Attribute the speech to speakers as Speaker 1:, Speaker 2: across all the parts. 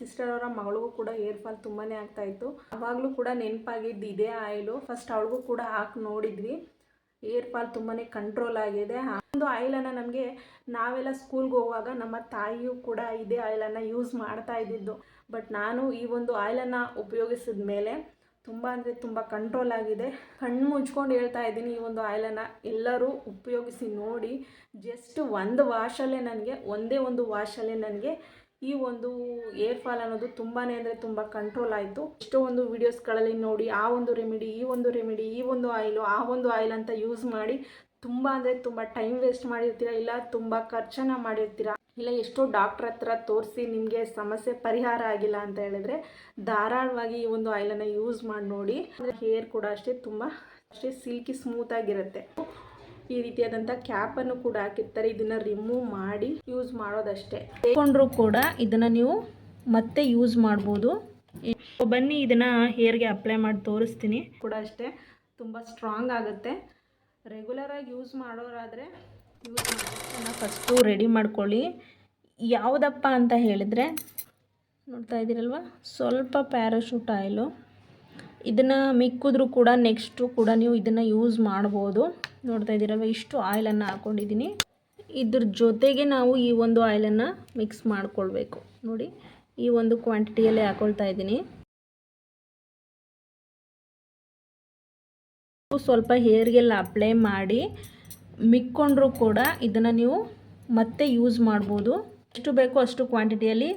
Speaker 1: Sister ಅವರ ಮಗಳಿಗೂ ಕೂಡ hair fall ತುಂಬಾ ಆಗ್ತಾಯಿತ್ತು ಅವಾಗಲೂ ಕೂಡ ನೆನಪಾಗಿದ್ದು ಇದೇ ಆಯಿಲು. ಫಸ್ಟ್ ಅವಳಿಗೂ ಕೂಡ ಹಾಕಿ ನೋಡಿದ್ವಿ. ಏರ್ ಫಾಲ್ ತುಂಬಾ ಕಂಟ್ರೋಲ್ ಆಗಿದೆ. ಒಂದು ಆಯಿಲನ್ನು ನಮಗೆ ನಾವೆಲ್ಲ ಸ್ಕೂಲ್ಗೆ ಹೋಗುವಾಗ ನಮ್ಮ ತಾಯಿಯೂ ಕೂಡ ಇದೇ ಆಯಿಲನ್ನು ಯೂಸ್ ಮಾಡ್ತಾ ಇದ್ದಿದ್ದು. ಬಟ್ ನಾನು ಈ ಒಂದು ಆಯಿಲನ್ನು ಉಪಯೋಗಿಸಿದ ಮೇಲೆ ತುಂಬ ಅಂದರೆ ತುಂಬ ಕಂಟ್ರೋಲ್ ಆಗಿದೆ. ಕಣ್ಣು ಮುಚ್ಕೊಂಡು ಹೇಳ್ತಾ ಇದ್ದೀನಿ ಈ ಒಂದು ಆಯಿಲನ್ನು ಎಲ್ಲರೂ ಉಪಯೋಗಿಸಿ ನೋಡಿ. ಜಸ್ಟ್ ಒಂದು ವಾಶಲ್ಲೇ ನನಗೆ, ಒಂದೇ ಒಂದು ವಾಶಲ್ಲೇ ನನಗೆ ಈ ಒಂದು ಏರ್ ಫಾಲ್ ಅನ್ನೋದು ತುಂಬಾ ಅಂದರೆ ತುಂಬ ಕಂಟ್ರೋಲ್ ಆಯಿತು. ಎಷ್ಟೋ ಒಂದು ನೋಡಿ, ಆ ಒಂದು ರೆಮಿಡಿ ಈ ಒಂದು ರೆಮಿಡಿ ಈ ಒಂದು ಆಯಿಲು ಆ ಒಂದು ಆಯಿಲ್ ಅಂತ ಯೂಸ್ ಮಾಡಿ ತುಂಬ ಅಂದರೆ ತುಂಬ ಟೈಮ್ ವೇಸ್ಟ್ ಮಾಡಿರ್ತೀರಾ, ಇಲ್ಲ ತುಂಬ ಖರ್ಚನ್ನು ಮಾಡಿರ್ತೀರಾ? ಇಲ್ಲ ಎಷ್ಟೋ ಡಾಕ್ಟ್ರ್ ಹತ್ರ ತೋರಿಸಿ ನಿಮಗೆ ಸಮಸ್ಯೆ ಪರಿಹಾರ ಆಗಿಲ್ಲ ಅಂತ ಹೇಳಿದ್ರೆ ಧಾರಾಳವಾಗಿ ಈ ಒಂದು ಆಯಿಲನ್ನು ಯೂಸ್ ಮಾಡಿ ನೋಡಿ. ಹೇರ್ ಕೂಡ ಅಷ್ಟೇ ತುಂಬ, ಅಷ್ಟೇ ಸಿಲ್ಕಿ ಸ್ಮೂತಾಗಿರುತ್ತೆ ಈ ರೀತಿಯಾದಂಥ ಕ್ಯಾಪನ್ನು ಕೂಡ ಹಾಕಿರ್ತಾರೆ. ಇದನ್ನು ರಿಮೂವ್ ಮಾಡಿ ಯೂಸ್ ಮಾಡೋದಷ್ಟೇ.
Speaker 2: ಹೇಳ್ಕೊಂಡ್ರು ಕೂಡ ಇದನ್ನು ನೀವು ಮತ್ತೆ ಯೂಸ್ ಮಾಡ್ಬೋದು. ಬನ್ನಿ ಇದನ್ನು ಹೇರ್ಗೆ ಅಪ್ಲೈ ಮಾಡಿ ತೋರಿಸ್ತೀನಿ.
Speaker 1: ಕೂಡ ಅಷ್ಟೇ ತುಂಬ ಸ್ಟ್ರಾಂಗ್ ಆಗುತ್ತೆ. ರೆಗ್ಯುಲರಾಗಿ ಯೂಸ್ ಮಾಡೋರಾದರೆ ಯೂಸ್ ಮಾಡಿ
Speaker 2: ಫಸ್ಟು ರೆಡಿ ಮಾಡ್ಕೊಳ್ಳಿ. ಯಾವುದಪ್ಪ ಅಂತ ಹೇಳಿದರೆ ನೋಡ್ತಾ ಇದ್ದೀರಲ್ವ? ಸ್ವಲ್ಪ ಪ್ಯಾರಾಶೂಟ್ ಆಯಿಲು ಇದನ್ನು ಮಿಕ್ಕಿದ್ರೂ ಕೂಡ ನೆಕ್ಸ್ಟು ಕೂಡ ನೀವು ಇದನ್ನು ಯೂಸ್ ಮಾಡ್ಬೋದು. ನೋಡ್ತಾ ಇದ್ದೀರಲ್ವ? ಇಷ್ಟು ಆಯಿಲನ್ನು ಹಾಕ್ಕೊಂಡಿದ್ದೀನಿ ಇದ್ರ ಜೊತೆಗೆ ನಾವು ಈ ಒಂದು ಆಯಿಲನ್ನು ಮಿಕ್ಸ್ ಮಾಡಿಕೊಳ್ಬೇಕು. ನೋಡಿ, ಈ ಒಂದು ಕ್ವಾಂಟಿಟಿಯಲ್ಲೇ ಹಾಕ್ಕೊಳ್ತಾ ಇದ್ದೀನಿ. ಸ್ವಲ್ಪ ಹೇರ್ಗೆಲ್ಲ ಅಪ್ಲೈ ಮಾಡಿ, ಮಿಕ್ಕೊಂಡ್ರೂ ಕೂಡ ಇದನ್ನು ನೀವು ಮತ್ತೆ ಯೂಸ್ ಮಾಡ್ಬೋದು. ಎಷ್ಟು ಬೇಕೋ ಅಷ್ಟು ಕ್ವಾಂಟಿಟಿಯಲ್ಲಿ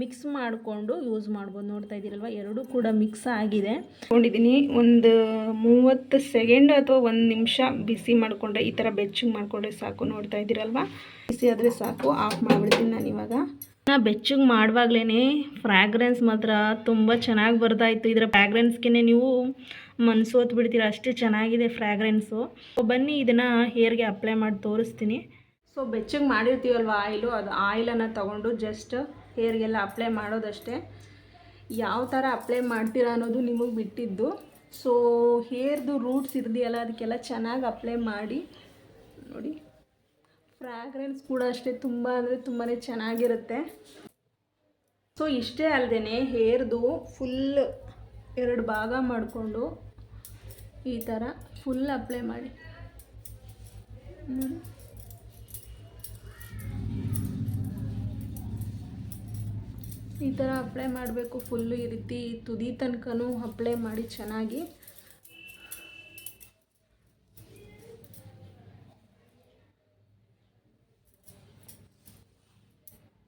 Speaker 2: ಮಿಕ್ಸ್ ಮಾಡಿಕೊಂಡು ಯೂಸ್ ಮಾಡ್ಬೋದು. ನೋಡ್ತಾ ಇದ್ದೀರಲ್ವ? ಎರಡೂ ಕೂಡ ಮಿಕ್ಸ್ ಆಗಿದೆ.
Speaker 1: ಇಟ್ಕೊಂಡಿದ್ದೀನಿ ಒಂದು ಮೂವತ್ತು ಸೆಕೆಂಡ್ ಅಥವಾ ಒಂದು ನಿಮಿಷ ಬಿಸಿ ಮಾಡಿಕೊಂಡ್ರೆ ಈ ಥರ ಬೆಚ್ಚಗೆ ಮಾಡಿಕೊಂಡ್ರೆ ಸಾಕು. ನೋಡ್ತಾ ಇದ್ದೀರಲ್ವ? ಬಿಸಿ ಆದರೆ ಸಾಕು. ಆಫ್ ಮಾಡಿಬಿಡ್ತೀನಿ ನಾನು ಇವಾಗ.
Speaker 2: ನಾ ಬೆಚ್ಚಗೆ ಮಾಡುವಾಗ್ಲೇ ಫ್ರ್ಯಾಗ್ರೆನ್ಸ್ ಮಾತ್ರ ತುಂಬ ಚೆನ್ನಾಗಿ ಬರ್ತಾಯಿತ್ತು ಇದರ ಫ್ರ್ಯಾಗ್ರೆನ್ಸ್ಗೆ ನೀವು ಮನಸ್ಸು ಹೊತ್ತು ಬಿಡ್ತೀರ ಅಷ್ಟು ಚೆನ್ನಾಗಿದೆ ಫ್ರ್ಯಾಗ್ರೆನ್ಸು ಬನ್ನಿ, ಇದನ್ನು ಹೇರ್ಗೆ ಅಪ್ಲೈ ಮಾಡಿ ತೋರಿಸ್ತೀನಿ.
Speaker 1: ಸೊ ಬೆಚ್ಚಗೆ ಮಾಡಿರ್ತೀವಲ್ವ ಆಯಿಲು ಅದು ಆಯಿಲನ್ನು ತಗೊಂಡು ಜಸ್ಟ್ ಹೇರ್ಗೆಲ್ಲ ಅಪ್ಲೈ ಮಾಡೋದಷ್ಟೇ. ಯಾವ ಥರ ಅಪ್ಲೈ ಮಾಡ್ತೀರಾ ಅನ್ನೋದು ನಿಮಗೆ ಬಿಟ್ಟಿದ್ದು. ಸೊ ಹೇರ್ದು ರೂಟ್ಸ್ ಇರ್ದಿಯಲ್ಲ, ಅದಕ್ಕೆಲ್ಲ ಚೆನ್ನಾಗಿ ಅಪ್ಲೈ ಮಾಡಿ. ನೋಡಿ ಫ್ರಾಗ್ರೆನ್ಸ್ ಕೂಡ ಅಷ್ಟೇ ತುಂಬ ಅಂದರೆ ತುಂಬಾ ಚೆನ್ನಾಗಿರುತ್ತೆ. ಸೊ ಇಷ್ಟೇ ಅಲ್ಲದೆ ಹೇರ್ದು ಫುಲ್ ಎರಡು ಭಾಗ ಮಾಡಿಕೊಂಡು ಈ ಥರ ಫುಲ್ ಅಪ್ಲೈ ಮಾಡಿ. ಈ ಥರ ಅಪ್ಲೈ ಮಾಡಬೇಕು. ಫುಲ್ಲು ಈ ರೀತಿ ತುದಿ ತನಕನೂ ಅಪ್ಲೈ ಮಾಡಿ ಚೆನ್ನಾಗಿ.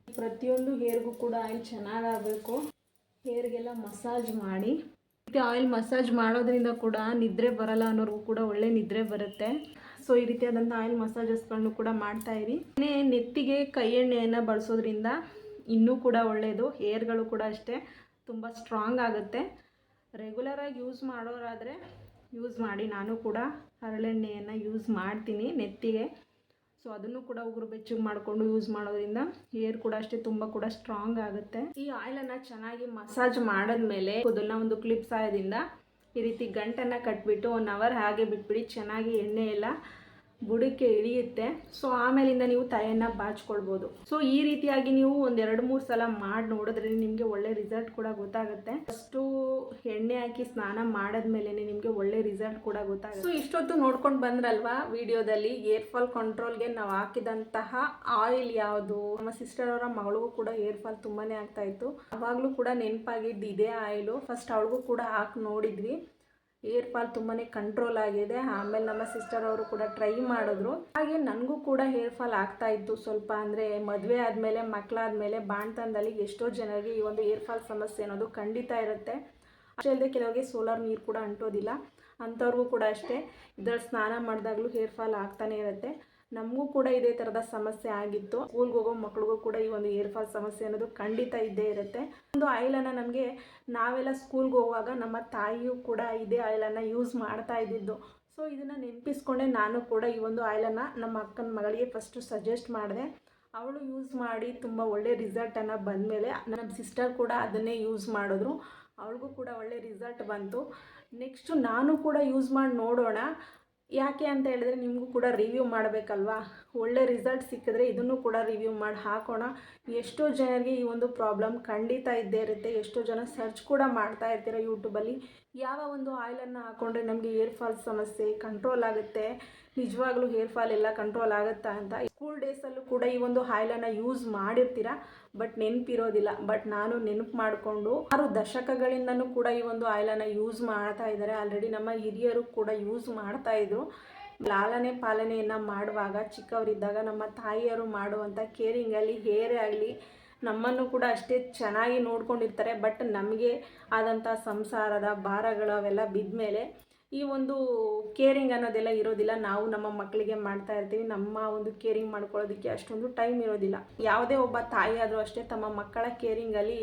Speaker 1: ಪ್ರತಿಯೊಂದು ಹೇರ್ಗೂ ಕೂಡ ಆಯಿಲ್ ಚೆನ್ನಾಗಾಗಬೇಕು ಹೇರ್ಗೆಲ್ಲ ಮಸಾಜ್ ಮಾಡಿ. ಮತ್ತು ಆಯಿಲ್ ಮಸಾಜ್ ಮಾಡೋದ್ರಿಂದ ಕೂಡ ನಿದ್ರೆ ಬರಲ್ಲ ಅನ್ನೋರ್ಗೂ ಕೂಡ ಒಳ್ಳೆ ನಿದ್ರೆ ಬರುತ್ತೆ. ಸೊ ಈ ರೀತಿಯಾದಂಥ ಆಯಿಲ್ ಮಸಾಜಸ್ಗಳನ್ನು ಕೂಡ ಮಾಡ್ತಾಯಿರಿ ನೆತ್ತಿಗೆ ಕೈ ಎಣ್ಣೆಯನ್ನು ಬಳಸೋದ್ರಿಂದ ಇನ್ನೂ ಕೂಡ ಒಳ್ಳೆಯದು ಹೇರ್ಗಳು ಕೂಡ ಅಷ್ಟೇ ತುಂಬ ಸ್ಟ್ರಾಂಗ್ ಆಗುತ್ತೆ. ರೆಗ್ಯುಲರಾಗಿ ಯೂಸ್ ಮಾಡೋರಾದರೆ ಯೂಸ್ ಮಾಡಿ, ನಾನು ಕೂಡ ಹರಳೆಣ್ಣೆಯನ್ನು ಯೂಸ್ ಮಾಡ್ತೀನಿ ನೆತ್ತಿಗೆ. ಸೊ ಅದನ್ನು ಕೂಡ ಉಗುರು ಬೆಚ್ಚಗೆ ಮಾಡಿಕೊಂಡು ಯೂಸ್ ಮಾಡೋದ್ರಿಂದ ಹೇರ್ ಕೂಡ ಅಷ್ಟೇ ತುಂಬ ಕೂಡ ಸ್ಟ್ರಾಂಗ್ ಆಗುತ್ತೆ. ಈ ಆಯಿಲನ್ನು ಚೆನ್ನಾಗಿ ಮಸಾಜ್ ಮಾಡಿದ್ಮೇಲೆ ಅದನ್ನು ಒಂದು ಕ್ಲಿಪ್ ಸಹಾಯದಿಂದ ಈ ರೀತಿ ಗಂಟನ್ನು ಕಟ್ಬಿಟ್ಟು ಒನ್ ಅವರ್ ಹಾಗೆ ಬಿಟ್ಬಿಡಿ, ಚೆನ್ನಾಗಿ ಎಣ್ಣೆ ಎಲ್ಲ ಬುಡಕ್ಕೆ ಇಳಿಯುತ್ತೆ. ಸೊ ಆಮೇಲಿಂದ ನೀವು ತಲೆಯನ್ನು ಬಾಚ್ಕೊಳ್ಬೋದು. ಸೊ ಈ ರೀತಿಯಾಗಿ ನೀವು ಒಂದೆರಡು ಮೂರು ಸಲ ಮಾಡಿ ನೋಡಿದ್ರೆ ನಿಮಗೆ ಒಳ್ಳೆ ರಿಸಲ್ಟ್ ಕೂಡ ಗೊತ್ತಾಗುತ್ತೆ. ಫಸ್ಟು ಎಣ್ಣೆ ಹಾಕಿ ಸ್ನಾನ ಮಾಡಿದ್ಮೇಲೆ ನಿಮಗೆ ಒಳ್ಳೆ ರಿಸಲ್ಟ್ ಕೂಡ ಗೊತ್ತಾಗುತ್ತೆ. ಸೊ ಇಷ್ಟೊತ್ತು ನೋಡ್ಕೊಂಡು ಬಂದ್ರಲ್ವಾ ವಿಡಿಯೋದಲ್ಲಿ? ಏರ್ ಫಾಲ್ ಕಂಟ್ರೋಲ್ಗೆ ನಾವು ಹಾಕಿದಂತಹ ಆಯಿಲ್ ಯಾವುದು? ನಮ್ಮ ಸಿಸ್ಟರ್ ಅವರ ಮಗಳಿಗೂ ಕೂಡ ಏರ್ ಫಾಲ್ ತುಂಬಾನೇ ಆಗ್ತಾ ಇತ್ತು. ಅವಾಗಲೂ ಕೂಡ ನೆನಪಾಗಿದ್ದು ಇದೇ ಆಯಿಲು ಫಸ್ಟ್ ಅವಳಿಗೂ ಕೂಡ ಹಾಕಿ ನೋಡಿದ್ವಿ. ಏರ್ ಫಾಲ್ ತುಂಬಾ ಕಂಟ್ರೋಲ್ ಆಗಿದೆ. ಆಮೇಲೆ ನಮ್ಮ ಸಿಸ್ಟರ್ ಅವರು ಕೂಡ ಟ್ರೈ ಮಾಡಿದ್ರು. ಹಾಗೆ ನನಗೂ ಕೂಡ ಹೇರ್ ಫಾಲ್ ಆಗ್ತಾ ಇತ್ತು ಸ್ವಲ್ಪ. ಅಂದರೆ ಮದುವೆ ಆದಮೇಲೆ ಮಕ್ಕಳಾದಮೇಲೆ ಬಾಣ್ತನದಲ್ಲಿ ಎಷ್ಟೋ ಜನರಿಗೆ ಈ ಒಂದು ಏರ್ ಫಾಲ್ ಸಮಸ್ಯೆ ಅನ್ನೋದು ಖಂಡಿತ ಇರುತ್ತೆ. ಅಷ್ಟೇ ಅಲ್ಲದೆ ಕೆಲವರಿಗೆ ಸೋಲಾರ್ ನೀರು ಕೂಡ ಅಂಟೋದಿಲ್ಲ. ಅಂಥವ್ರಿಗೂ ಕೂಡ ಅಷ್ಟೇ. ಇದರಲ್ಲಿ ಸ್ನಾನ ಮಾಡಿದಾಗಲೂ ಹೇರ್ ಫಾಲ್ ಆಗ್ತಾನೆ ಇರುತ್ತೆ. ನಮಗೂ ಕೂಡ ಇದೇ ಥರದ ಸಮಸ್ಯೆ ಆಗಿತ್ತು. ಸ್ಕೂಲ್ಗೆ ಹೋಗೋ ಮಕ್ಳಿಗೂ ಕೂಡ ಈ ಒಂದು ಏರ್ ಫಾಲ್ ಸಮಸ್ಯೆ ಅನ್ನೋದು ಖಂಡಿತ ಇದ್ದೇ ಇರುತ್ತೆ. ಒಂದು ಆಯಿಲನ್ನು ನಮಗೆ ನಾವೆಲ್ಲ ಸ್ಕೂಲ್ಗೆ ಹೋಗುವಾಗ ನಮ್ಮ ತಾಯಿಯೂ ಕೂಡ ಇದೇ ಆಯಿಲನ್ನು ಯೂಸ್ ಮಾಡ್ತಾ ಇದ್ದಿದ್ದು. ಸೊ ಇದನ್ನು ನೆನಪಿಸ್ಕೊಂಡೆ ನಾನು ಕೂಡ ಈ ಒಂದು ಆಯಿಲನ್ನು ನಮ್ಮ ಅಕ್ಕನ ಮಗಳಿಗೆ ಫಸ್ಟು ಸಜೆಸ್ಟ್ ಮಾಡಿದೆ. ಅವಳು ಯೂಸ್ ಮಾಡಿ ತುಂಬ ಒಳ್ಳೆ ರಿಸಲ್ಟನ್ನು ಬಂದಮೇಲೆ ನಮ್ಮ ಸಿಸ್ಟರ್ ಕೂಡ ಅದನ್ನೇ ಯೂಸ್ ಮಾಡಿದ್ರು. ಅವಳಿಗೂ ಕೂಡ ಒಳ್ಳೆ ರಿಸಲ್ಟ್ ಬಂತು. ನೆಕ್ಸ್ಟು ನಾನು ಕೂಡ ಯೂಸ್ ಮಾಡಿ ನೋಡೋಣ. ಯಾಕೆ ಅಂತ ಹೇಳಿದ್ರೆ ನಿಮಗೂ ಕೂಡ ರಿವ್ಯೂ ಮಾಡಬೇಕಲ್ವಾ? ಒಳ್ಳೆ ರಿಸಲ್ಟ್ ಸಿಕ್ಕಿದ್ರೆ ಇದನ್ನು ಕೂಡ ರಿವ್ಯೂ ಮಾಡಿ ಹಾಕೋಣ. ಎಷ್ಟೋ ಜನರಿಗೆ ಈ ಒಂದು ಪ್ರಾಬ್ಲಮ್ ಖಂಡಿತ ಇದ್ದೇ ಇರುತ್ತೆ. ಎಷ್ಟೋ ಜನ ಸರ್ಚ್ ಕೂಡ ಮಾಡ್ತಾ ಇರ್ತೀರ ಯೂಟ್ಯೂಬಲ್ಲಿ ಯಾವ ಒಂದು ಆಯಿಲನ್ನು ಹಾಕೊಂಡ್ರೆ ನಮಗೆ ಏರ್ ಫಾಲ್ ಸಮಸ್ಯೆ ಕಂಟ್ರೋಲ್ ಆಗುತ್ತೆ. ನಿಜವಾಗ್ಲೂ ಹೇರ್ ಫಾಲ್ ಎಲ್ಲ ಕಂಟ್ರೋಲ್ ಆಗುತ್ತಾ ಅಂತ. ಸ್ಕೂಲ್ ಡೇಸಲ್ಲೂ ಕೂಡ ಈ ಒಂದು ಆಯಿಲನ್ನು ಯೂಸ್ ಮಾಡಿರ್ತೀರ? ಬಟ್ ನೆನಪಿರೋದಿಲ್ಲ. ಬಟ್ ನಾನು ನೆನಪು ಮಾಡಿಕೊಂಡು ಆರು ದಶಕಗಳಿಂದನೂ ಕೂಡ ಈ ಒಂದು ಆಯಿಲನ್ನು ಯೂಸ್ ಮಾಡ್ತಾ ಇದ್ದಾರೆ. ಆಲ್ರೆಡಿ ನಮ್ಮ ಹಿರಿಯರು ಕೂಡ ಯೂಸ್ ಮಾಡ್ತಾ ಇದ್ರು. ಲಾಲನೆ ಪಾಲನೆಯನ್ನು ಮಾಡುವಾಗ ಚಿಕ್ಕವರಿದ್ದಾಗ ನಮ್ಮ ತಾಯಿಯರು ಮಾಡುವಂಥ ಕೇರಿಂಗಲ್ಲಿ ಹೇರೇ ಆಗಲಿ ನಮ್ಮನ್ನು ಕೂಡ ಅಷ್ಟೇ ಚೆನ್ನಾಗಿ ನೋಡ್ಕೊಂಡಿರ್ತಾರೆ. ಬಟ್ ನಮಗೆ ಆದಂಥ ಸಂಸಾರದ ಭಾರಗಳು ಅವೆಲ್ಲ ಬಿದ್ದ ಮೇಲೆ ಈ ಒಂದು ಕೇರಿಂಗ್ ಅನ್ನೋದೆಲ್ಲ ಇರೋದಿಲ್ಲ. ನಾವು ನಮ್ಮ ಮಕ್ಕಳಿಗೆ ಮಾಡ್ತಾ ಇರ್ತೀವಿ. ನಮ್ಮ ಒಂದು ಕೇರಿಂಗ್ ಮಾಡ್ಕೊಳ್ಳೋದಕ್ಕೆ ಅಷ್ಟೊಂದು ಟೈಮ್ ಇರೋದಿಲ್ಲ. ಯಾವುದೇ ಒಬ್ಬ ತಾಯಿ ಆದರೂ ಅಷ್ಟೇ ತಮ್ಮ ಮಕ್ಕಳ ಕೇರಿಂಗಲ್ಲಿ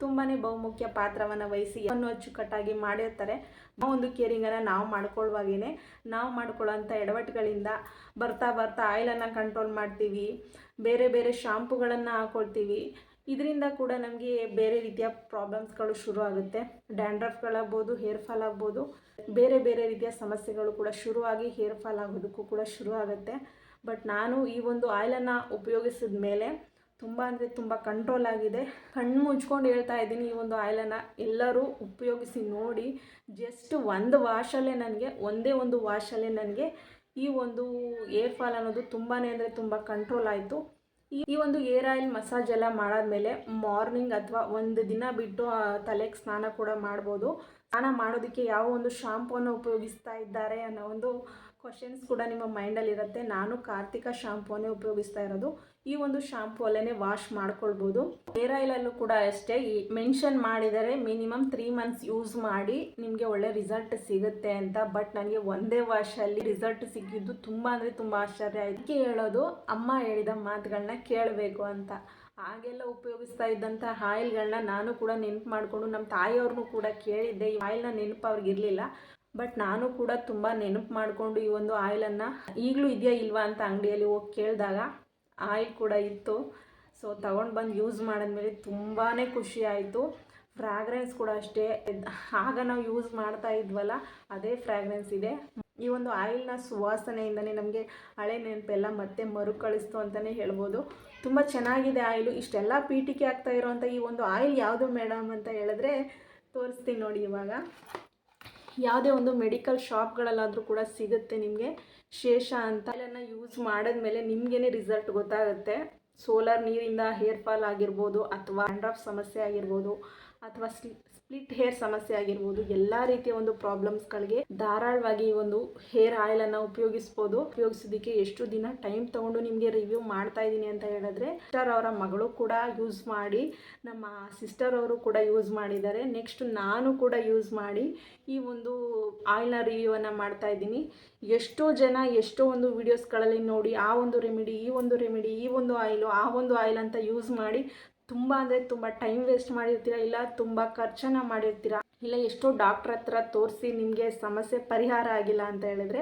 Speaker 1: ತುಂಬಾ ಬಹುಮುಖ್ಯ ಪಾತ್ರವನ್ನು ವಹಿಸಿ ಅನ್ನು ಅಚ್ಚುಕಟ್ಟಾಗಿ ಮಾಡಿರ್ತಾರೆ. ಆ ಒಂದು ಕೇರಿಂಗನ್ನು ನಾವು ಮಾಡ್ಕೊಳ್ಳುವಾಗೇನೆ ನಾವು ಮಾಡ್ಕೊಳ್ಳೋಂಥ ಎಡವಟ್ಟುಗಳಿಂದ ಬರ್ತಾ ಬರ್ತಾ ಆಯಿಲನ್ನು ಕಂಟ್ರೋಲ್ ಮಾಡ್ತೀವಿ. ಬೇರೆ ಬೇರೆ ಶಾಂಪುಗಳನ್ನು ಹಾಕೊಳ್ತೀವಿ. ಇದರಿಂದ ಕೂಡ ನಮಗೆ ಬೇರೆ ರೀತಿಯ ಪ್ರಾಬ್ಲಮ್ಸ್ಗಳು ಶುರು ಆಗುತ್ತೆ. ಡ್ಯಾಂಡ್ರಫ್ಗಳಾಗ್ಬೋದು ಹೇರ್ ಫಾಲ್ ಆಗ್ಬೋದು, ಬೇರೆ ಬೇರೆ ರೀತಿಯ ಸಮಸ್ಯೆಗಳು ಕೂಡ ಶುರುವಾಗಿ ಹೇರ್ ಫಾಲ್ ಆಗೋದಕ್ಕೂ ಕೂಡ ಶುರು ಆಗುತ್ತೆ. ಬಟ್ ನಾನು ಈ ಒಂದು ಆಯಿಲನ್ನು ಉಪಯೋಗಿಸಿದ ಮೇಲೆ ತುಂಬ ಅಂದರೆ ತುಂಬ ಕಂಟ್ರೋಲ್ ಆಗಿದೆ. ಕಣ್ಣು ಮುಚ್ಕೊಂಡು ಹೇಳ್ತಾ ಇದ್ದೀನಿ ಈ ಒಂದು ಆಯಿಲನ್ನು ಎಲ್ಲರೂ ಉಪಯೋಗಿಸಿ ನೋಡಿ. ಜಸ್ಟ್ ಒಂದು ವಾಶಲ್ಲೇ ನನಗೆ, ಒಂದೇ ಒಂದು ವಾಶಲ್ಲೇ ನನಗೆ ಈ ಒಂದು ಏರ್ ಫಾಲ್ ಅನ್ನೋದು ತುಂಬಾ ಅಂದರೆ ತುಂಬ ಕಂಟ್ರೋಲ್ ಆಯಿತು. ಈ ಒಂದು ಏರ್ ಆಯಿಲ್ ಮಸಾಜ್ ಎಲ್ಲ ಮಾಡಾದ್ಮೇಲೆ ಮಾರ್ನಿಂಗ್ ಅಥವಾ ಒಂದು ದಿನ ಬಿಟ್ಟು ತಲೆಗೆ ಸ್ನಾನ ಕೂಡ ಮಾಡ್ಬೋದು. ಸ್ನಾನ ಮಾಡೋದಕ್ಕೆ ಯಾವ ಒಂದು ಶಾಂಪೂನ ಉಪಯೋಗಿಸ್ತಾ ಇದ್ದಾರೆ ಅನ್ನೋ ಒಂದು ಕ್ವಶನ್ಸ್ ಕೂಡ ನಿಮ್ಮ ಮೈಂಡಲ್ಲಿ ಇರುತ್ತೆ. ನಾನು ಕಾರ್ತಿಕ ಶಾಂಪೂನೇ ಉಪಯೋಗಿಸ್ತಾ ಇರೋದು. ಈ ಒಂದು ಶಾಂಪೂ ಅಲ್ಲೇ ವಾಶ್ ಮಾಡ್ಕೊಳ್ಬೋದು. ಹೇರ್ ಆಯಿಲಲ್ಲೂ ಕೂಡ ಅಷ್ಟೇ. ಈ ಮೆನ್ಷನ್ ಮಾಡಿದರೆ ಮಿನಿಮಮ್ ತ್ರೀ ಮಂತ್ಸ್ ಯೂಸ್ ಮಾಡಿ ನಿಮಗೆ ಒಳ್ಳೆ ರಿಸಲ್ಟ್ ಸಿಗುತ್ತೆ ಅಂತ. ಬಟ್ ನನಗೆ ಒಂದೇ ವಾಶಲ್ಲಿ ರಿಸಲ್ಟ್ ಸಿಕ್ಕಿದ್ದು ತುಂಬ ಅಂದರೆ ತುಂಬ ಆಶ್ಚರ್ಯ ಆಯ್ತು. ಅದಕ್ಕೆ ಹೇಳೋದು, ಅಮ್ಮ ಹೇಳಿದ ಮಾತುಗಳನ್ನ ಕೇಳಬೇಕು ಅಂತ. ಹಾಗೆಲ್ಲ ಉಪಯೋಗಿಸ್ತಾ ಇದ್ದಂಥ ಆಯಿಲ್ಗಳನ್ನ ನಾನು ಕೂಡ ನೆನಪು ಮಾಡಿಕೊಂಡು ನಮ್ಮ ತಾಯಿಯವ್ರನ್ನೂ ಕೂಡ ಕೇಳಿದ್ದೆ. ಈ ಆಯಿಲ್ನ ನೆನಪು ಅವ್ರಿಗೆ ಇರಲಿಲ್ಲ ಬಟ್ ನಾನು ಕೂಡ ತುಂಬ ನೆನಪು ಮಾಡಿಕೊಂಡು ಈ ಒಂದು ಆಯಿಲನ್ನು ಈಗಲೂ ಇದೆಯಾ ಇಲ್ವಾ ಅಂತ ಅಂಗಡಿಯಲ್ಲಿ ಹೋಗಿ ಕೇಳಿದಾಗ ಆಯಿಲ್ ಕೂಡ ಇತ್ತು. ಸೊ ತಗೊಂಡು ಬಂದು ಯೂಸ್ ಮಾಡಿದ್ಮೇಲೆ ತುಂಬಾ ಖುಷಿ ಆಯಿತು. ಫ್ರಾಗ್ರೆನ್ಸ್ ಕೂಡ ಅಷ್ಟೇ. ಆಗ ನಾವು ಯೂಸ್ ಮಾಡ್ತಾ ಇದ್ವಲ್ಲ, ಅದೇ ಫ್ರಾಗ್ರೆನ್ಸ್ ಇದೆ. ಈ ಒಂದು ಆಯಿಲ್ನ ಸುವಾಸನೆಯಿಂದನೇ ನಮಗೆ ಹಳೆ ನೆನಪೆಲ್ಲ ಮತ್ತೆ ಮರುಕಳಿಸ್ತು ಅಂತಲೇ ಹೇಳ್ಬೋದು. ತುಂಬ ಚೆನ್ನಾಗಿದೆ ಆಯಿಲು ಇಷ್ಟೆಲ್ಲ ಪೀಟಿಕೆ ಆಗ್ತಾ ಇರೋವಂಥ ಈ ಒಂದು ಆಯಿಲ್ ಯಾವುದು ಮೇಡಮ್ ಅಂತ ಹೇಳಿದ್ರೆ ತೋರಿಸ್ತೀನಿ ನೋಡಿ ಇವಾಗ. ಯಾವುದೇ ಒಂದು ಮೆಡಿಕಲ್ ಶಾಪ್ಗಳಲ್ಲಾದರೂ ಕೂಡ ಸಿಗುತ್ತೆ ನಿಮಗೆ ಶೇಷ ಅಂತ. ಅದನ್ನು ಯೂಸ್ ಮಾಡಿದ್ಮೇಲೆ ನಿಮಗೇನೆ ರಿಸಲ್ಟ್ ಗೊತ್ತಾಗುತ್ತೆ. ಸೋಲಾರ್ ನೀರಿಂದ ಹೇರ್ ಫಾಲ್ ಆಗಿರ್ಬೋದು ಅಥವಾ ಆಫ್ ಸಮಸ್ಯೆ ಆಗಿರ್ಬೋದು ಅಥವಾ ಸ್ಪ್ಲಿಟ್ ಹೇರ್ ಸಮಸ್ಯೆ ಆಗಿರ್ಬೋದು, ಎಲ್ಲ ರೀತಿಯ ಒಂದು ಪ್ರಾಬ್ಲಮ್ಸ್ಗಳಿಗೆ ಧಾರಾಳವಾಗಿ ಈ ಒಂದು ಹೇರ್ ಆಯಿಲ್ ಆಯಿಲನ್ನು ಉಪಯೋಗಿಸ್ಬೋದು. ಉಪಯೋಗಿಸೋದಕ್ಕೆ ಎಷ್ಟು ದಿನ ಟೈಮ್ ತಗೊಂಡು ನಿಮಗೆ ರಿವ್ಯೂ ಮಾಡ್ತಾ ಇದ್ದೀನಿ ಅಂತ ಹೇಳಿದ್ರೆ ಸಿಸ್ಟರ್ ಅವರ ಮಗಳು ಕೂಡ ಯೂಸ್ ಮಾಡಿ, ನಮ್ಮ ಸಿಸ್ಟರ್ ಅವರು ಕೂಡ ಯೂಸ್ ಮಾಡಿದ್ದಾರೆ. ನೆಕ್ಸ್ಟ್ ನಾನು ಕೂಡ ಯೂಸ್ ಮಾಡಿ ಈ ಒಂದು ಆಯಿಲ್ನ ರಿವ್ಯೂವನ್ನು ಮಾಡ್ತಾ ಇದ್ದೀನಿ. ಎಷ್ಟೋ ಜನ ಎಷ್ಟೋ ಒಂದು ವಿಡಿಯೋಸ್ಗಳಲ್ಲಿ ನೋಡಿ, ಆ ಒಂದು ರೆಮಿಡಿ ಈ ಒಂದು ರೆಮಿಡಿ ಈ ಒಂದು ಆಯಿಲು ಆ ಒಂದು ಆಯಿಲ್ ಅಂತ ಯೂಸ್ ಮಾಡಿ ತುಂಬ ಅಂದರೆ ತುಂಬ ಟೈಮ್ ವೇಸ್ಟ್ ಮಾಡಿರ್ತೀರಾ? ಇಲ್ಲ ತುಂಬ ಖರ್ಚನ್ನು ಮಾಡಿರ್ತೀರಾ? ಇಲ್ಲ ಎಷ್ಟೋ ಡಾಕ್ಟ್ರ್ ಹತ್ರ ತೋರಿಸಿ ನಿಮಗೆ ಸಮಸ್ಯೆ ಪರಿಹಾರ ಆಗಿಲ್ಲ ಅಂತ ಹೇಳಿದ್ರೆ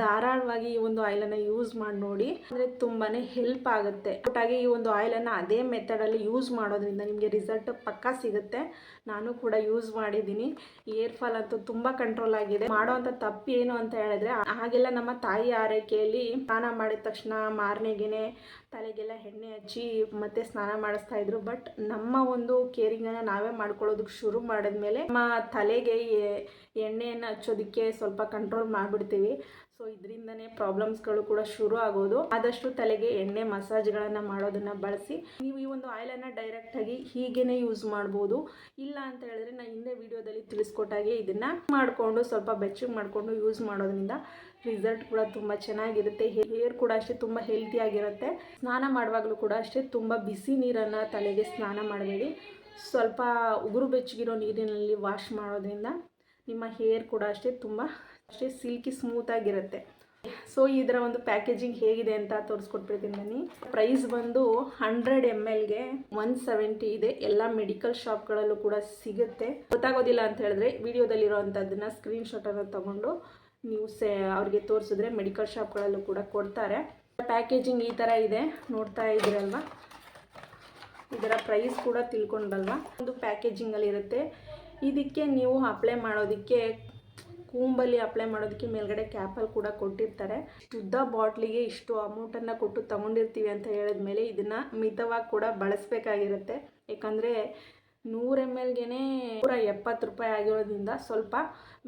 Speaker 1: ಧಾರಾಳವಾಗಿ ಈ ಒಂದು ಆಯಿಲನ್ನು ಯೂಸ್ ಮಾಡಿ ನೋಡಿ. ಅಂದರೆ ತುಂಬಾ ಹೆಲ್ಪ್ ಆಗುತ್ತೆ. ಒಟ್ಟಾಗಿ ಈ ಒಂದು ಆಯಿಲನ್ನು ಅದೇ ಮೆಥಡಲ್ಲಿ ಯೂಸ್ ಮಾಡೋದ್ರಿಂದ ನಿಮಗೆ ರಿಸಲ್ಟ್ ಪಕ್ಕಾ ಸಿಗುತ್ತೆ. ನಾನು ಕೂಡ ಯೂಸ್ ಮಾಡಿದ್ದೀನಿ. ಏರ್ ಫಾಲ್ ಅಂತೂ ತುಂಬ ಕಂಟ್ರೋಲ್ ಆಗಿದೆ. ಮಾಡೋವಂಥ ತಪ್ಪು ಏನು ಅಂತ ಹೇಳಿದ್ರೆ, ಹಾಗೆಲ್ಲ ನಮ್ಮ ತಾಯಿ ಆರೈಕೆಯಲ್ಲಿ ಸ್ನಾನ ಮಾಡಿದ ತಕ್ಷಣ ಮಾರನೆಗೆನೆ ತಲೆಗೆಲ್ಲ ಎಣ್ಣೆ ಹಚ್ಚಿ ಮತ್ತೆ ಸ್ನಾನ ಮಾಡಿಸ್ತಾ ಇದ್ರು. ಬಟ್ ನಮ್ಮ ಒಂದು ಕೇರಿಂಗನ್ನು ನಾವೇ ಮಾಡ್ಕೊಳ್ಳೋದಕ್ಕೆ ಶುರು ಮಾಡಿದ್ಮೇಲೆ ನಮ್ಮ ತಲೆಗೆ ಎಣ್ಣೆಯನ್ನು ಹಚ್ಚೋದಕ್ಕೆ ಸ್ವಲ್ಪ ಕಂಟ್ರೋಲ್ ಮಾಡಿಬಿಡ್ತೀವಿ. ಸೊ ಇದರಿಂದನೇ ಪ್ರಾಬ್ಲಮ್ಸ್ಗಳು ಕೂಡ ಶುರು ಆಗೋದು. ಆದಷ್ಟು ತಲೆಗೆ ಎಣ್ಣೆ ಮಸಾಜ್ಗಳನ್ನು ಮಾಡೋದನ್ನು ಬಳಸಿ. ನೀವು ಈ ಒಂದು ಆಯಿಲನ್ನು ಡೈರೆಕ್ಟಾಗಿ ಹೀಗೇನೆ ಯೂಸ್ ಮಾಡ್ಬೋದು. ಇಲ್ಲ ಅಂತ ಹೇಳಿದ್ರೆ ನಾನು ಹಿಂದೆ ವಿಡಿಯೋದಲ್ಲಿ ತಿಳಿಸ್ಕೊಟ್ಟಾಗೆ ಇದನ್ನು ಮಾಡಿಕೊಂಡು ಸ್ವಲ್ಪ ಬೆಚ್ಚಗೆ ಮಾಡಿಕೊಂಡು ಯೂಸ್ ಮಾಡೋದ್ರಿಂದ ರಿಸಲ್ಟ್ ಕೂಡ ತುಂಬ ಚೆನ್ನಾಗಿರುತ್ತೆ. ಹೇರ್ ಕೂಡ ಅಷ್ಟೇ ತುಂಬ ಹೆಲ್ತಿಯಾಗಿರುತ್ತೆ ಸ್ನಾನ ಮಾಡುವಾಗಲೂ ಕೂಡ ಅಷ್ಟೇ ತುಂಬ ಬಿಸಿ ನೀರನ್ನು ತಲೆಗೆ ಸ್ನಾನ ಮಾಡಬೇಡಿ. ಸ್ವಲ್ಪ ಉಗುರು ಬೆಚ್ಚಗಿರೋ ನೀರಿನಲ್ಲಿ ವಾಶ್ ಮಾಡೋದ್ರಿಂದ ನಿಮ್ಮ ಹೇರ್ ಕೂಡ ಅಷ್ಟೇ ತುಂಬ, ಅಷ್ಟೇ ಸಿಲ್ಕಿ ಸ್ಮೂತಾಗಿರುತ್ತೆ ಸೊ ಇದರ ಒಂದು ಪ್ಯಾಕೇಜಿಂಗ್ ಹೇಗಿದೆ ಅಂತ ತೋರಿಸ್ಕೊಟ್ಬಿಡ್ತೀನಿ ಬನ್ನಿ. ಪ್ರೈಸ್ ಬಂದು ಹಂಡ್ರೆಡ್ ಎಂ ಎಲ್ಗೆ ಒನ್ ಸೆವೆಂಟಿ ಇದೆ. ಎಲ್ಲ ಮೆಡಿಕಲ್ ಶಾಪ್ಗಳಲ್ಲೂ ಕೂಡ ಸಿಗುತ್ತೆ. ಗೊತ್ತಾಗೋದಿಲ್ಲ ಅಂತ ಹೇಳಿದ್ರೆ ವಿಡಿಯೋದಲ್ಲಿರೋವಂಥದ್ದನ್ನ ಸ್ಕ್ರೀನ್ಶಾಟನ್ನು ತಗೊಂಡು ನೀವು ಸೇ, ಅವ್ರಿಗೆ ತೋರಿಸಿದ್ರೆ ಮೆಡಿಕಲ್ ಶಾಪ್ಗಳಲ್ಲೂ ಕೂಡ ಕೊಡ್ತಾರೆ. ಪ್ಯಾಕೇಜಿಂಗ್ ಈ ಥರ ಇದೆ. ನೋಡ್ತಾ ಇದ್ದೀರಲ್ವಾ? ಇದರ ಪ್ರೈಸ್ ಕೂಡ ತಿಳ್ಕೊಂಡಲ್ವಾ ಒಂದು ಪ್ಯಾಕೇಜಿಂಗಲ್ಲಿ ಇರುತ್ತೆ ಇದಕ್ಕೆ ನೀವು ಅಪ್ಲೈ ಮಾಡೋದಕ್ಕೆ, ಕೂಂಬಲ್ಲಿ ಅಪ್ಲೈ ಮಾಡೋದಕ್ಕೆ ಮೇಲ್ಗಡೆ ಕ್ಯಾಪಲ್ಲಿ ಕೂಡ ಕೊಟ್ಟಿರ್ತಾರೆ. ಶುದ್ಧ ಬಾಟ್ಲಿಗೆ ಇಷ್ಟು ಅಮೌಂಟನ್ನು ಕೊಟ್ಟು ತೊಗೊಂಡಿರ್ತೀವಿ ಅಂತ ಹೇಳಿದ್ಮೇಲೆ ಇದನ್ನು ಮಿತವಾಗಿ ಕೂಡ ಬಳಸಬೇಕಾಗಿರುತ್ತೆ. ಯಾಕಂದರೆ ನೂರು ಎಂ ಎಲ್ಗೆ ನೂರ ಎಪ್ಪತ್ತು ರೂಪಾಯಿ ಆಗಿರೋದ್ರಿಂದ ಸ್ವಲ್ಪ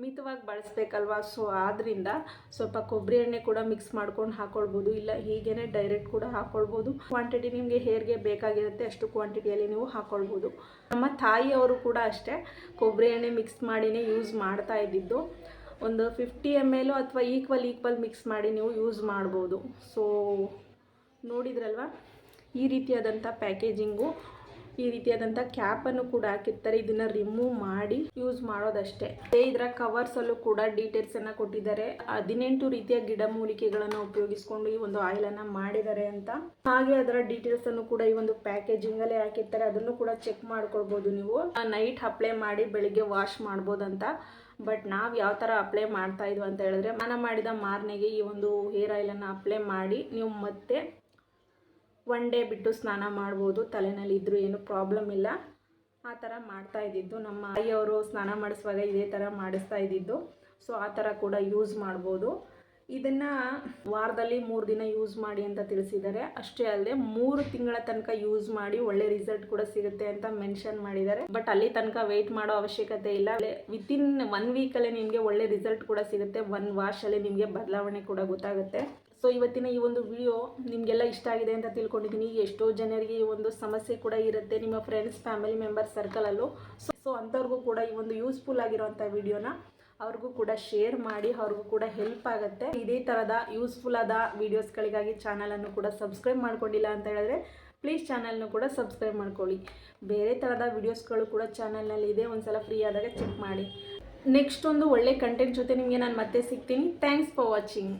Speaker 1: ಮಿತವಾಗಿ ಬಳಸ್ಬೇಕಲ್ವಾ? ಸೊ ಆದ್ದರಿಂದ ಸ್ವಲ್ಪ ಕೊಬ್ಬರಿ ಎಣ್ಣೆ ಕೂಡ ಮಿಕ್ಸ್ ಮಾಡ್ಕೊಂಡು ಹಾಕ್ಕೊಳ್ಬೋದು ಇಲ್ಲ ಹೀಗೇ ಡೈರೆಕ್ಟ್ ಕೂಡ ಹಾಕ್ಕೊಳ್ಬೋದು ಕ್ವಾಂಟಿಟಿ ನಿಮಗೆ ಹೇರ್ಗೆ ಬೇಕಾಗಿರುತ್ತೆ, ಅಷ್ಟು ಕ್ವಾಂಟಿಟಿಯಲ್ಲಿ ನೀವು ಹಾಕ್ಕೊಳ್ಬೋದು ನಮ್ಮ ತಾಯಿಯವರು ಕೂಡ ಅಷ್ಟೇ ಕೊಬ್ಬರಿ ಎಣ್ಣೆ ಮಿಕ್ಸ್ ಮಾಡಿನೇ ಯೂಸ್ ಮಾಡ್ತಾ ಇದ್ದಿದ್ದು. ಒಂದು ಫಿಫ್ಟಿ ಎಂ ಎಲು ಅಥವಾ ಈಕ್ವಲ್ ಈಕ್ವಲ್ ಮಿಕ್ಸ್ ಮಾಡಿ ನೀವು ಯೂಸ್ ಮಾಡ್ಬೋದು. ಸೊ ನೋಡಿದ್ರಲ್ವಾ? ಈ ರೀತಿಯಾದಂಥ ಪ್ಯಾಕೇಜಿಂಗು ಈ ರೀತಿಯಾದಂತಹ ಕ್ಯಾಪ್ ಅನ್ನು ಕೂಡ ಹಾಕಿರ್ತಾರೆ. ಇದನ್ನ ರಿಮೂವ್ ಮಾಡಿ ಯೂಸ್ ಮಾಡೋದಷ್ಟೇ. ಇದರ ಕವರ್ಸ್ ಅಲ್ಲೂ ಕೂಡ ಡೀಟೇಲ್ಸ್ ಅನ್ನ ಕೊಟ್ಟಿದ್ದಾರೆ. ಹದಿನೆಂಟು ರೀತಿಯ ಗಿಡಮೂಲಿಕೆಗಳನ್ನು ಉಪಯೋಗಿಸಿಕೊಂಡು ಈ ಒಂದು ಆಯಿಲ್ ಅನ್ನ ಮಾಡಿದ್ದಾರೆ ಅಂತ. ಹಾಗೆ ಅದರ ಡೀಟೇಲ್ಸ್ ಅನ್ನು ಕೂಡ ಈ ಒಂದು ಪ್ಯಾಕೇಜಿಂಗ್ ಅಲ್ಲೇ ಹಾಕಿರ್ತಾರೆ. ಅದನ್ನು ಕೂಡ ಚೆಕ್ ಮಾಡ್ಕೊಳ್ಬಹುದು ನೀವು. ನೈಟ್ ಅಪ್ಲೈ ಮಾಡಿ ಬೆಳಿಗ್ಗೆ ವಾಶ್ ಮಾಡ್ಬೋದಂತ. ಬಟ್ ನಾವು ಯಾವ ತರ ಅಪ್ಲೈ ಮಾಡ್ತಾ ಇದ್ವಿ ಅಂತ ಹೇಳಿದ್ರೆ ಮನ ಮಾಡಿದ ಮಾರ್ನೆಗೆ ಈ ಒಂದು ಹೇರ್ ಆಯಿಲನ್ನು ಅಪ್ಲೈ ಮಾಡಿ ನೀವು ಮತ್ತೆ ಒನ್ ಡೇ ಬಿಟ್ಟು ಸ್ನಾನ ಮಾಡ್ಬೋದು, ತಲೆನಲ್ಲಿ ಇದ್ದರೂ ಏನು ಪ್ರಾಬ್ಲಮ್ ಇಲ್ಲ. ಆ ಥರ ಮಾಡ್ತಾ ಇದ್ದಿದ್ದು. ನಮ್ಮ ಅಯ್ಯವರು ಸ್ನಾನ ಮಾಡಿಸುವಾಗ ಇದೇ ಥರ ಮಾಡಿಸ್ತಾ ಇದ್ದಿದ್ದು. ಸೊ ಆ ಥರ ಕೂಡ ಯೂಸ್ ಮಾಡ್ಬೋದು. ಇದನ್ನು ವಾರದಲ್ಲಿ ಮೂರು ದಿನ ಯೂಸ್ ಮಾಡಿ ಅಂತ ತಿಳಿಸಿದ್ದಾರೆ. ಅಷ್ಟೇ ಅಲ್ಲದೆ, ಮೂರು ತಿಂಗಳ ತನಕ ಯೂಸ್ ಮಾಡಿ ಒಳ್ಳೆ ರಿಸಲ್ಟ್ ಕೂಡ ಸಿಗುತ್ತೆ ಅಂತ ಮೆನ್ಷನ್ ಮಾಡಿದ್ದಾರೆ. ಬಟ್ ಅಲ್ಲಿ ತನಕ ವೆಯ್ಟ್ ಮಾಡೋ ಅವಶ್ಯಕತೆ ಇಲ್ಲ. ವಿತಿನ್ ಒನ್ ವೀಕಲ್ಲೇ ನಿಮಗೆ ಒಳ್ಳೆ ರಿಸಲ್ಟ್ ಕೂಡ ಸಿಗುತ್ತೆ. ಒನ್ ವಾಶಲ್ಲಿ ನಿಮಗೆ ಬದಲಾವಣೆ ಕೂಡ ಗೊತ್ತಾಗುತ್ತೆ. ಸೊ ಇವತ್ತಿನ ಈ ಒಂದು ವಿಡಿಯೋ ನಿಮಗೆಲ್ಲ ಇಷ್ಟ ಆಗಿದೆ ಅಂತ ತಿಳ್ಕೊಂಡಿದ್ದೀನಿ. ಎಷ್ಟೋ ಜನರಿಗೆ ಈ ಒಂದು ಸಮಸ್ಯೆ ಕೂಡ ಇರುತ್ತೆ ನಿಮ್ಮ ಫ್ರೆಂಡ್ಸ್ ಫ್ಯಾಮಿಲಿ ಮೆಂಬರ್ ಸರ್ಕಲಲ್ಲೂ ಸೊ ಸೊ ಅಂಥವ್ರಿಗೂ ಕೂಡ ಈ ಒಂದು ಯೂಸ್ಫುಲ್ ಆಗಿರೋಂಥ ವಿಡಿಯೋನ ಅವ್ರಿಗೂ ಕೂಡ ಶೇರ್ ಮಾಡಿ, ಅವ್ರಿಗೂ ಕೂಡ ಹೆಲ್ಪ್ ಆಗುತ್ತೆ. ಇದೇ ಥರದ ಯೂಸ್ಫುಲ್ ಆದ ವೀಡಿಯೋಸ್ಗಳಿಗಾಗಿ ಚಾನಲನ್ನು ಕೂಡ ಸಬ್ಸ್ಕ್ರೈಬ್ ಮಾಡ್ಕೊಂಡಿಲ್ಲ ಅಂತ ಹೇಳಿದ್ರೆ ಪ್ಲೀಸ್ ಚಾನಲ್ನು ಕೂಡ ಸಬ್ಸ್ಕ್ರೈಬ್ ಮಾಡ್ಕೊಳ್ಳಿ. ಬೇರೆ ಥರದ ವೀಡಿಯೋಸ್ಗಳು ಕೂಡ ಚಾನಲ್ನಲ್ಲಿ ಇದೆ. ಒಂದು ಸಲ ಫ್ರೀ ಆದಾಗ ಚೆಕ್ ಮಾಡಿ. ನೆಕ್ಸ್ಟ್ ಒಂದು ಒಳ್ಳೆ ಕಂಟೆಂಟ್ ಜೊತೆ ನಿಮಗೆ ನಾನು ಮತ್ತೆ ಸಿಗ್ತೀನಿ. Thanks for watching